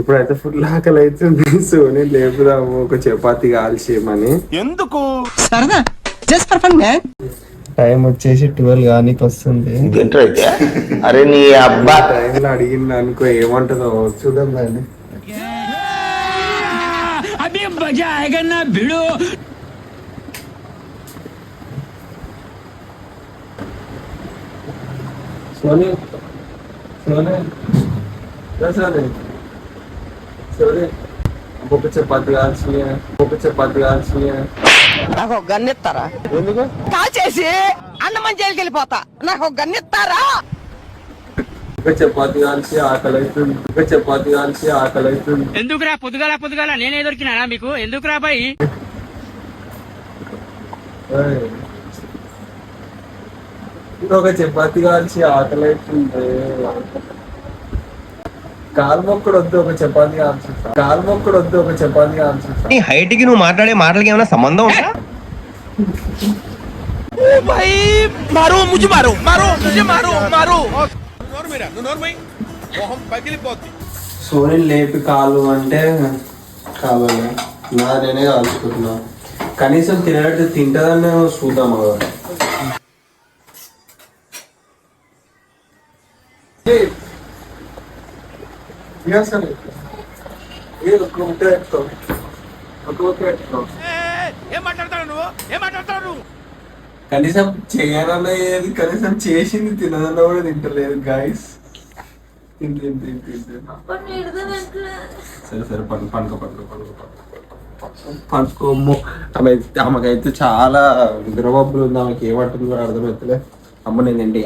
ఇప్పుడైతే ఫుల్ ఆకలి అవుతుంది సోని లేపుదాము ఒక చపాతి కాల్చేయమని. ఎందుకు? సరదా just for fun man time వచ్చేసి ట్వెల్వ్ కానీ వస్తుంది. అయితే అరే నీ అబ్బా. టైంలో అడిగింది అనుకో ఏమంటుందో చూద్దాం దాన్ని అభి మజా ఆయేగా భిడో సోని సోని. సోని. ఒక చపాతి కాల్చినాయా ఒక చపాతి కాల్చినాయా నాకు ఒక గన్ ఇస్తారా ఎందుకు కాల్చేసి అన్నమని జైలుకి వెళ్ళిపోతా నాకు ఒక గన్ ఇస్తారా ఒక చపాతి కాల్చి ఆకలి అవుతుంది ఒక చపాతి కాల్చి ఆకలి అవుతుంది ఎందుకురా పొద్దుగాల పొద్దుగాల నేనే దొరికినారా మీకు ఎందుకురా బాయ్. ఒక చపాతి కాల్చి ఆకలి అవుతుంది కాలు మొక్కడు వద్దు ఒక చపాతి. వద్దు ఒక చపాతి. నీ హైట్కి నువ్వు మాట్లాడే మాటలకి ఏమైనా సంబంధం ఉందా? మారో ముజి మారో మారో ముజి మారో మారో. నోరు మీరా నువ్వు నోరు మై మొహం పగిలిపోద్ది. సోని లేపి కాలు అంటే కావాలి. నా నేనే కాల్చుకుంటున్నా కనీసం తినేటట్టు తింటదని చూద్దాం అవ్వ. ఏం మాట్లాడతావు నువ్వు కనీసం చేయనన్న ఏది కనీసం చేసింది తినదన్న కూడా తింటలేదు గాయస్ తింటు సరే సరే పండు పండుగ పండుగ పండుగ పండుకోము ఆమె ఆమెకైతే చాలా నిద్రబబ్బులు ఉంది ఆమెకి ఏమంటుంది కూడా అర్థమవుతలే అమ్మ నేను తింటే.